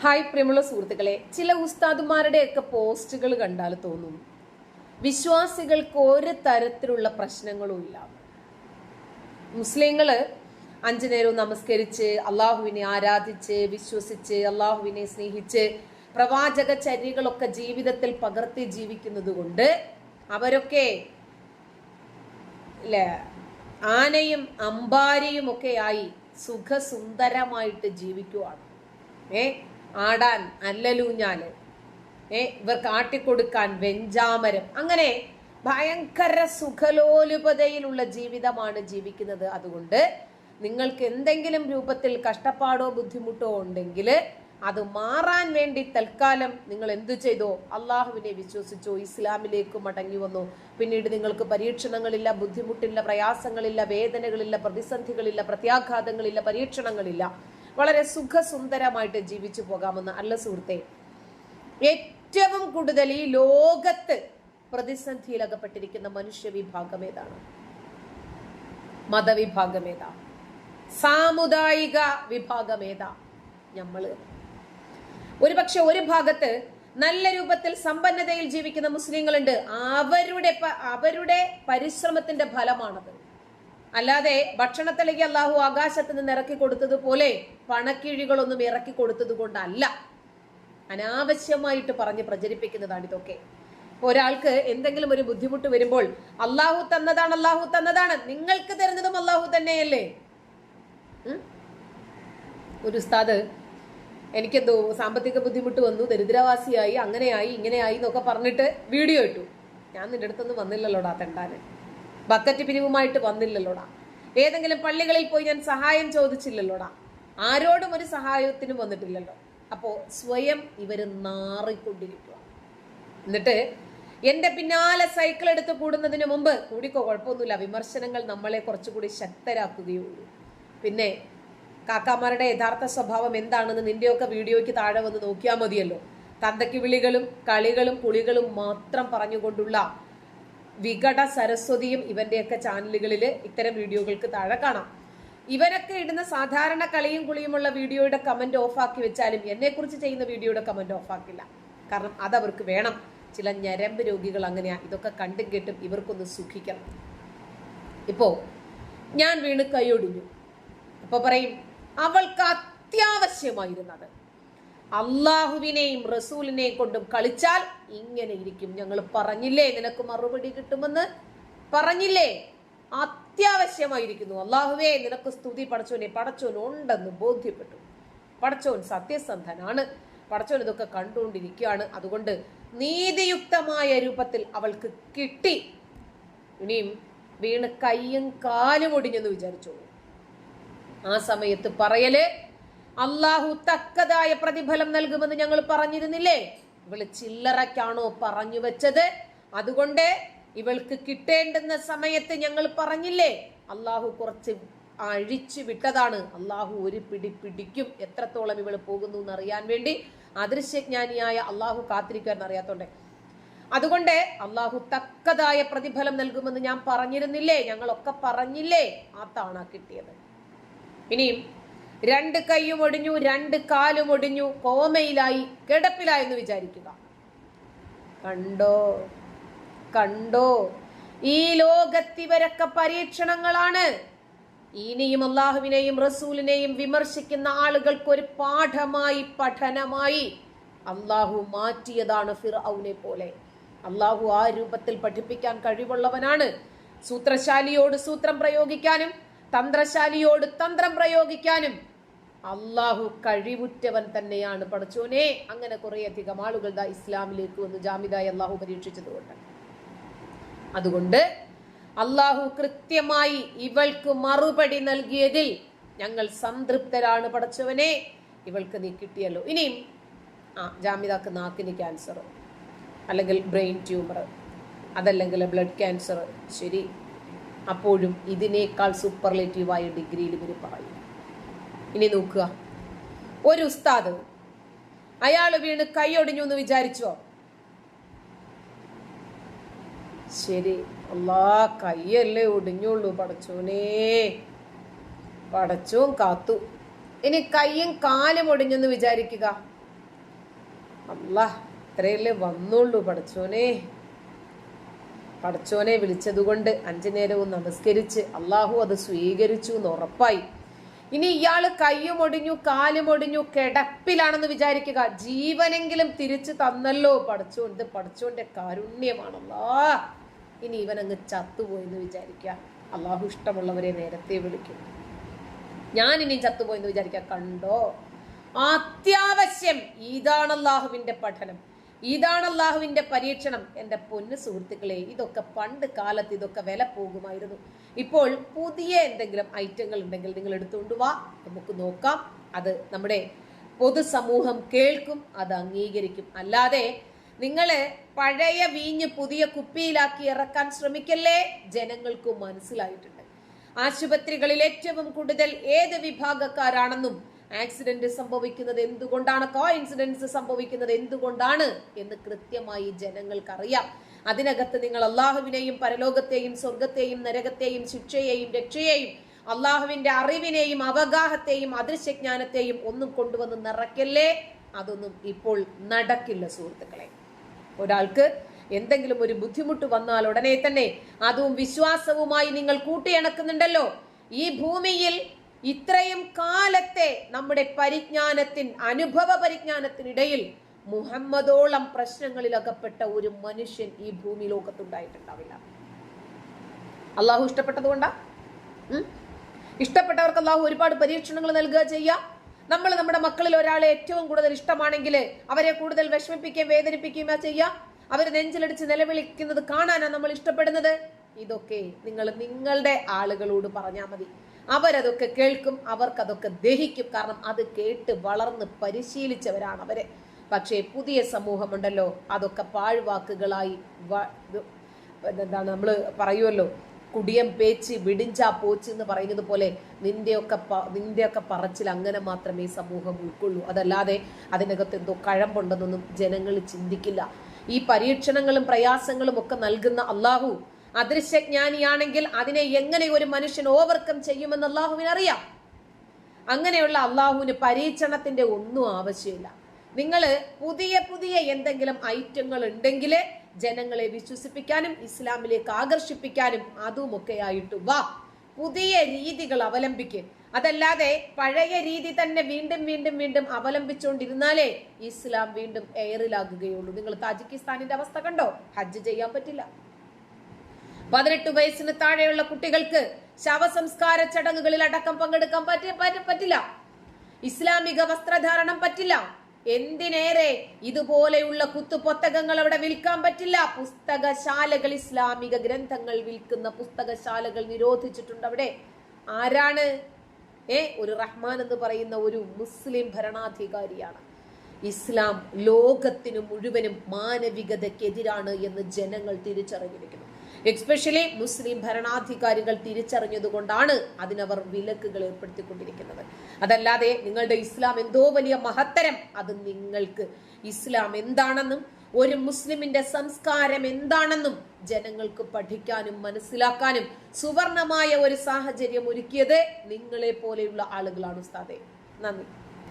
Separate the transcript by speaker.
Speaker 1: Hi പ്രിയമുള്ള സുഹൃത്തുക്കളെ ചില ഉസ്താദുമാരുടെയൊക്കെ പോസ്റ്റുകൾ കണ്ടാൽ തോന്നും. വിശ്വാസികൾക്ക് ഒരു തരത്തിലുള്ള പ്രശ്നങ്ങളും ഇല്ല. മുസ്ലിങ്ങൾ അഞ്ചു നേരവും നമസ്കരിച്ച് അള്ളാഹുവിനെ ആരാധിച്ച് വിശ്വസിച്ച് അള്ളാഹുവിനെ സ്നേഹിച്ച് പ്രവാചക ചര്യകളൊക്കെ ജീവിതത്തിൽ പകർത്തി ജീവിക്കുന്നത് കൊണ്ട് അവരൊക്കെ ആനയും അമ്പാരിയും ഒക്കെയായി സുഖസുന്ദരമായിട്ട് ജീവിക്കുവാണ്. ഏ? ആടാൻ അല്ലലൂഞ്ഞാൽ ഏ ഇവർക്ക് ആട്ടിക്കൊടുക്കാൻ വെഞ്ചാമരം. അങ്ങനെ ഭയങ്കര സുഖലോലുപതയിലുള്ള ജീവിതമാണ് ജീവിക്കുന്നത്. അതുകൊണ്ട് നിങ്ങൾക്ക് എന്തെങ്കിലും രൂപത്തിൽ കഷ്ടപ്പാടോ ബുദ്ധിമുട്ടോ ഉണ്ടെങ്കിൽ അത് മാറാൻ വേണ്ടി തൽക്കാലം നിങ്ങൾ എന്തു ചെയ്തോ അള്ളാഹുവിനെ വിശ്വസിച്ചോ ഇസ്ലാമിലേക്ക് മടങ്ങി വന്നു. പിന്നീട് നിങ്ങൾക്ക് പരീക്ഷണങ്ങളില്ല ബുദ്ധിമുട്ടില്ല പ്രയാസങ്ങളില്ല വേദനകളില്ല പ്രതിസന്ധികളില്ല പ്രത്യാഘാതങ്ങളില്ല പരീക്ഷണങ്ങളില്ല. വളരെ സുഖസുന്ദരമായിട്ട് ജീവിച്ചു പോകാമെന്ന് അല്ല സുഹൃത്തെ. ഏറ്റവും കൂടുതൽ ഈ ലോകത്ത് പ്രതിസന്ധിയിൽ അകപ്പെട്ടിരിക്കുന്ന മനുഷ്യ വിഭാഗം ഏതാണ്? മതവിഭാഗം ഏതാ? സാമുദായിക വിഭാഗം ഏതാ? നമ്മൾ ഒരുപക്ഷെ ഒരു ഭാഗത്ത് നല്ല രൂപത്തിൽ സമ്പന്നതയിൽ ജീവിക്കുന്ന മുസ്ലിങ്ങളുണ്ട്. അവരുടെ അവരുടെ പരിശ്രമത്തിന്റെ ഫലമാണത്. അല്ലാതെ ഭക്ഷണത്തിലേക്ക് അള്ളാഹു ആകാശത്ത് നിന്ന് ഇറക്കി കൊടുത്തതുപോലെ പണക്കിഴികളൊന്നും ഇറക്കി കൊടുത്തത് കൊണ്ടല്ല. അനാവശ്യമായിട്ട് പറഞ്ഞ് പ്രചരിപ്പിക്കുന്നതാണ് ഇതൊക്കെ. ഒരാൾക്ക് എന്തെങ്കിലും ഒരു ബുദ്ധിമുട്ട് വരുമ്പോൾ അള്ളാഹു തന്നതാണ് അള്ളാഹു തന്നതാണ്. നിങ്ങൾക്ക് തരുന്നതും അള്ളാഹു തന്നെയല്ലേ? ഒരു ഉസ്താദ് എനിക്കെന്തോ സാമ്പത്തിക ബുദ്ധിമുട്ട് വന്നു ദരിദ്രവാസിയായി അങ്ങനെയായി ഇങ്ങനെയായി എന്നൊക്കെ പറഞ്ഞിട്ട് വീഡിയോ ഇട്ടു. ഞാൻ നിന്റെ അടുത്തൊന്നും വന്നില്ലല്ലോടാ തെണ്ടാന്. ബക്കറ്റ് പിരിവുമായിട്ട് വന്നില്ലല്ലോടാ. ഏതെങ്കിലും പള്ളികളിൽ പോയി ഞാൻ സഹായം ചോദിച്ചില്ലല്ലോടാ. ആരോടും ഒരു സഹായത്തിനും വന്നിട്ടില്ലല്ലോ. അപ്പോൾ സ്വയം ഇവർ നാറിക്കൊണ്ടിരിക്കുക എന്നിട്ട് എന്റെ പിന്നാലെ സൈക്കിൾ എടുത്ത് കൂടുന്നതിന് മുമ്പ് കൂടിക്കോ കുഴപ്പമൊന്നുമില്ല. വിമർശനങ്ങൾ നമ്മളെ കുറച്ചുകൂടി ശക്തരാക്കുകയുള്ളൂ. പിന്നെ കാക്കാമാരുടെ യഥാർത്ഥ സ്വഭാവം എന്താണെന്ന് നിന്റെയൊക്കെ വീഡിയോയ്ക്ക് താഴെ വന്ന് നോക്കിയാൽ മതിയല്ലോ. തന്തയ്ക്ക് വിളികളും കളികളും കുളികളും മാത്രം പറഞ്ഞുകൊണ്ടുള്ള വികട സരസ്വതിയും ഇവന്റെയൊക്കെ ചാനലുകളിൽ ഇത്തരം വീഡിയോകൾക്ക് താഴെ കാണാം. ഇവരൊക്കെ ഇടുന്ന സാധാരണ കളിയും കുളിയുമുള്ള വീഡിയോയുടെ കമന്റ് ഓഫാക്കി വെച്ചാലും എന്നെ കുറിച്ച് ചെയ്യുന്ന വീഡിയോയുടെ കമന്റ് ഓഫാക്കില്ല. കാരണം അതവർക്ക് വേണം. ചില ഞരമ്പ് രോഗികൾ അങ്ങനെയാ. ഇതൊക്കെ കണ്ടും കേട്ടും ഇവർക്കൊന്ന് സുഖിക്കണം. ഇപ്പോ ഞാൻ വീണ് കൈയൊടിഞ്ഞു അപ്പൊ പറയും അവൾക്ക് അത്യാവശ്യമായിരുന്നത്. അള്ളാഹുവിനെയും റസൂലിനെയും കൊണ്ടും കളിച്ചാൽ ഇങ്ങനെ ഇരിക്കും. ഞങ്ങൾ പറഞ്ഞില്ലേ നിനക്ക് മറുപടി കിട്ടുമെന്ന്? പറഞ്ഞില്ലേ? അത്യാവശ്യമായിരിക്കുന്നു. അള്ളാഹുവേ നിനക്ക് സ്തുതി പടച്ചോനെ പടച്ചോൻ ഉണ്ടെന്ന് ബോധ്യപ്പെട്ടു. പടച്ചോൻ സത്യസന്ധനാണ്. പടച്ചോൻ ഇതൊക്കെ കണ്ടുകൊണ്ടിരിക്കുകയാണ്. അതുകൊണ്ട് നീതിയുക്തമായ രൂപത്തിൽ അവൾക്ക് കിട്ടി. ഇനിയും വീണ് കയ്യും കാലും ഒടിഞ്ഞെന്ന് വിചാരിച്ചോളൂ. ആ സമയത്ത് പറയൽ അള്ളാഹു തക്കതായ പ്രതിഫലം നൽകുമെന്ന് ഞങ്ങൾ പറഞ്ഞിരുന്നില്ലേ? ഇവൾ ചില്ലറയ്ക്കാണോ പറഞ്ഞു വെച്ചത്? അതുകൊണ്ട് ഇവൾക്ക് കിട്ടേണ്ടുന്ന സമയത്ത് ഞങ്ങൾ പറഞ്ഞില്ലേ? അള്ളാഹു കുറച്ച് അഴിച്ചു വിട്ടതാണ്. അള്ളാഹു ഒരു പിടി പിടിക്കും. എത്രത്തോളം ഇവൾ പോകുന്നു എന്ന് അറിയാൻ വേണ്ടി അദൃശ്യജ്ഞാനിയായ അള്ളാഹു കാത്തിരിക്കാൻ അറിയാത്തോണ്ടേ. അതുകൊണ്ട് അള്ളാഹു തക്കതായ പ്രതിഫലം നൽകുമെന്ന് ഞാൻ പറഞ്ഞിരുന്നില്ലേ? ഞങ്ങളൊക്കെ പറഞ്ഞില്ലേ? ആ താണ കിട്ടിയത്. ഇനിയും രണ്ട് കൈയും ഒടിഞ്ഞു രണ്ട് കാലും ഒടിഞ്ഞു കോമയിലായി കിടപ്പിലായെന്ന് വിചാരിക്കുക. കണ്ടോ? കണ്ടോ? ഈ ലോകത്തിവരൊക്കെ പരീക്ഷണങ്ങളാണ്. ഇനിയും അള്ളാഹുവിനെയും റസൂലിനെയും വിമർശിക്കുന്ന ആളുകൾക്ക് ഒരു പാഠമായി പഠനമായി അള്ളാഹു മാറ്റിയതാണ് ഫിർ ഔനെ പോലെ. അള്ളാഹു ആ രൂപത്തിൽ പഠിപ്പിക്കാൻ കഴിവുള്ളവനാണ്. സൂത്രശാലിയോട് സൂത്രം പ്രയോഗിക്കാനും തന്ത്രശാലിയോട് തന്ത്രം പ്രയോഗിക്കാനും അള്ളാഹു കഴിവുറ്റവൻ തന്നെയാണ്. പഠിച്ചോനെ അങ്ങനെ കുറേയധികം ആളുകൾ ദാ ഇസ്ലാമിലേക്ക് വന്ന് ജാമിദായി അള്ളാഹു പരീക്ഷിച്ചതുകൊണ്ട്. അതുകൊണ്ട് അള്ളാഹു കൃത്യമായി ഇവൾക്ക് മറുപടി നൽകിയതിൽ ഞങ്ങൾ സംതൃപ്തരാണ് പഠിച്ചവനെ. ഇവൾക്ക് നീ കിട്ടിയല്ലോ. ഇനിയും ആ ജാമിതാക്ക് നാക്കിന് ക്യാൻസർ അല്ലെങ്കിൽ ബ്രെയിൻ ട്യൂമർ അതല്ലെങ്കിൽ ബ്ലഡ് ക്യാൻസർ ശരി. അപ്പോഴും ഇതിനേക്കാൾ സൂപ്പർലേറ്റീവായ ഡിഗ്രിയിൽ ഇവർ പറയും. ഇനി നോക്കുക. ഒരു ഉസ്താദ് അയാൾ വീണ് കൈയൊടിഞ്ഞു എന്ന് വിചാരിച്ചോ? ശരി അല്ലാ കൈയല്ലേ ഒടിഞ്ഞുള്ളൂ പടച്ചോനേ. പടച്ചോൻ കാത്തു. ഇനി കൈയും കാലും ഒടിഞ്ഞെന്ന് വിചാരിക്കുക. അല്ല ഇത്രയല്ലേ വന്നുള്ളൂ പടച്ചോനെ. പടച്ചോനെ വിളിച്ചതുകൊണ്ട് അഞ്ചു നേരവും നമസ്കരിച്ച് അള്ളാഹു അത് സ്വീകരിച്ചു എന്ന് ഉറപ്പായി. ഇനി ഇയാൾ കയ്യുമൊടിഞ്ഞു കാലുമൊടിഞ്ഞു കിടപ്പിലാണെന്ന് വിചാരിക്കുക. ജീവനെങ്കിലും തിരിച്ചു തന്നല്ലോ. പഠിച്ചുകൊണ്ട് പടച്ചോന്റെ കാരുണ്യമാണല്ലോ. ഇനി ഇവൻ അങ്ങ് ചത്തുപോയെന്ന് വിചാരിക്കുക. അള്ളാഹു ഇഷ്ടമുള്ളവരെ നേരത്തെ വിളിക്കും. ഞാൻ ഇനി ചത്തുപോയെന്ന് വിചാരിക്കുക. കണ്ടോ? അത്യാവശ്യം ഇതാണ് അള്ളാഹുവിന്റെ പഠനം. ഇതാണ് അള്ളാഹുവിന്റെ പരീക്ഷണം. എന്റെ പൊന്നു സുഹൃത്തുക്കളെ ഇതൊക്കെ പണ്ട് കാലത്ത് ഇതൊക്കെ വില പോകുമായിരുന്നു. ഇപ്പോൾ പുതിയ എന്തെങ്കിലും ഐറ്റങ്ങൾ ഉണ്ടെങ്കിൽ നിങ്ങൾ എടുത്തുകൊണ്ട് വാ. നമുക്ക് നോക്കാം. അത് നമ്മുടെ പൊതുസമൂഹം കേൾക്കും അത് അംഗീകരിക്കും. അല്ലാതെ നിങ്ങൾ പഴയ വീഞ്ഞ് പുതിയ കുപ്പിയിലാക്കി ഇറക്കാൻ ശ്രമിക്കല്ലേ? ജനങ്ങൾക്ക് മനസ്സിലായിട്ടുണ്ട്. ആശുപത്രികളിൽ ഏറ്റവും കൂടുതൽ ഏത് വിഭാഗക്കാരാണെന്നും ആക്സിഡന്റ് സംഭവിക്കുന്നത് എന്തുകൊണ്ടാണ്? കോ ഇൻസിഡൻസ് സംഭവിക്കുന്നത് എന്തുകൊണ്ടാണ്? എന്ന് കൃത്യമായി ജനങ്ങൾക്കറിയാം. അതിനകത്ത് നിങ്ങൾ അള്ളാഹുവിനെയും പരലോകത്തെയും സ്വർഗത്തെയും നരകത്തെയും ശിക്ഷയെയും രക്ഷയെയും അള്ളാഹുവിന്റെ അറിവിനെയും അവഗാഹത്തെയും അദൃശ്യജ്ഞാനത്തെയും ഒന്നും കൊണ്ടുവന്ന് നിറയ്ക്കല്ലേ? അതൊന്നും ഇപ്പോൾ നടക്കില്ല സുഹൃത്തുക്കളെ. ഒരാൾക്ക് എന്തെങ്കിലും ഒരു ബുദ്ധിമുട്ട് വന്നാൽ ഉടനെ തന്നെ അതും വിശ്വാസവുമായി നിങ്ങൾ കൂട്ടിയിണക്കുന്നുണ്ടല്ലോ. ഈ ഭൂമിയിൽ ഇത്രയും കാലത്തെ നമ്മുടെ പരിജ്ഞാനത്തിൻ അനുഭവ പരിജ്ഞാനത്തിനിടയിൽ മുഹമ്മദോളം പ്രശ്നങ്ങളിൽ അകപ്പെട്ട ഒരു മനുഷ്യൻ ഈ ഭൂമി ലോകത്തുണ്ടായിട്ടുണ്ടാവില്ല. അള്ളാഹു ഇഷ്ടപ്പെട്ടതുകൊണ്ടാ? ഇഷ്ടപ്പെട്ടവർക്ക് അള്ളാഹു ഒരുപാട് പരീക്ഷണങ്ങൾ നൽകുക ചെയ്യാം. നമ്മൾ നമ്മുടെ മക്കളിൽ ഒരാളെ ഏറ്റവും കൂടുതൽ ഇഷ്ടമാണെങ്കിൽ അവരെ കൂടുതൽ വിഷമിപ്പിക്കുകയും വേദനിപ്പിക്കുകയും ചെയ്യാം. അവർ നെഞ്ചിലടിച്ച് നിലവിളിക്കുന്നത് കാണാനാണ് നമ്മൾ ഇഷ്ടപ്പെടുന്നത്. ഇതൊക്കെ നിങ്ങൾ നിങ്ങളുടെ ആളുകളോട് പറഞ്ഞാൽ മതി. അവരതൊക്കെ കേൾക്കും അവർക്കതൊക്കെ ദഹിക്കും. കാരണം അത് കേട്ട് വളർന്ന് പരിശീലിച്ചവരാണ് അവരെ. പക്ഷേ പുതിയ സമൂഹമുണ്ടല്ലോ അതൊക്കെ പാഴ്വാക്കുകളായി എന്താണ് നമ്മൾ പറയുമല്ലോ കുടിയം പേച്ച് വിടിഞ്ചാ പോച്ച് എന്ന് പറയുന്നത് പോലെ നിന്റെയൊക്കെ നിന്റെയൊക്കെ പറച്ചിൽ അങ്ങനെ മാത്രമേ സമൂഹം ഉൾക്കൊള്ളൂ. അതല്ലാതെ അതിനകത്ത് എന്തോ കഴമ്പുണ്ടെന്നൊന്നും ജനങ്ങൾ ചിന്തിക്കില്ല. ഈ പരീക്ഷണങ്ങളും പ്രയാസങ്ങളും ഒക്കെ നൽകുന്ന അള്ളാഹു അദൃശ്യജ്ഞാനിയാണെങ്കിൽ അതിനെ എങ്ങനെ ഒരു മനുഷ്യൻ ഓവർകം ചെയ്യുമെന്ന് അള്ളാഹുവിന് അറിയാം അങ്ങനെയുള്ള അള്ളാഹുവിന് പരീക്ഷണത്തിന്റെ ഒന്നും ആവശ്യമില്ല. നിങ്ങൾ പുതിയ പുതിയ എന്തെങ്കിലും ഐറ്റങ്ങൾ ഉണ്ടെങ്കിൽ ജനങ്ങളെ വിശ്വസിപ്പിക്കാനും ഇസ്ലാമിലേക്ക് ആകർഷിപ്പിക്കാനും അതുമൊക്കെ ആയിട്ട് വാ. പുതിയ രീതികൾ അവലംബിക്കും. അതല്ലാതെ പഴയ രീതി തന്നെ വീണ്ടും വീണ്ടും വീണ്ടും അവലംബിച്ചുകൊണ്ടിരുന്നാലേ ഇസ്ലാം വീണ്ടും എയറിലാകുകയുള്ളൂ നിങ്ങൾ താജിക്കിസ്ഥാനിന്റെ അവസ്ഥ കണ്ടോ? ഹജ്ജ് ചെയ്യാൻ പറ്റില്ല. പതിനെട്ട് വയസ്സിന് താഴെയുള്ള കുട്ടികൾക്ക് ശവസംസ്കാര ചടങ്ങുകളിൽ അടക്കം പങ്കെടുക്കാൻ പറ്റി പറ്റി- പറ്റില്ല. ഇസ്ലാമിക വസ്ത്രധാരണം പറ്റില്ല. എന്തിനേറെ ഇതുപോലെയുള്ള കുത്തുപുസ്തകങ്ങൾ അവിടെ വിൽക്കാൻ പറ്റില്ല. പുസ്തകശാലകൾ ഇസ്ലാമിക ഗ്രന്ഥങ്ങൾ വിൽക്കുന്ന പുസ്തകശാലകൾ നിരോധിച്ചിട്ടുണ്ട് അവിടെ. ആരാണ്? ഏ ഒരു റഹ്മാൻ എന്ന് പറയുന്ന ഒരു മുസ്ലിം ഭരണാധികാരിയാണ്. ഇസ്ലാം ലോകത്തിന് മുഴുവനും മാനവികതയ്ക്കെതിരാണ് എന്ന് ജനങ്ങൾ തിരിച്ചറിഞ്ഞിരിക്കുന്നു. എക്സ്പെഷ്യലി മുസ്ലിം ഭരണാധികാരികൾ തിരിച്ചറിഞ്ഞതുകൊണ്ടാണ് അതിനവർ വിലക്കുകൾ ഏർപ്പെടുത്തിക്കൊണ്ടിരിക്കുന്നത്. അതല്ലാതെ നിങ്ങളുടെ ഇസ്ലാം എന്തോ വലിയ മഹത്തരം അത് നിങ്ങൾക്ക് ഇസ്ലാം എന്താണെന്നും ഒരു മുസ്ലിമിന്റെ സംസ്കാരം എന്താണെന്നും ജനങ്ങൾക്ക് പഠിക്കാനും മനസ്സിലാക്കാനും സുവർണമായ ഒരു സാഹചര്യം ഒരുക്കിയത് നിങ്ങളെ പോലെയുള്ള ആളുകളാണ് ഉസ്താദെ. നന്ദി.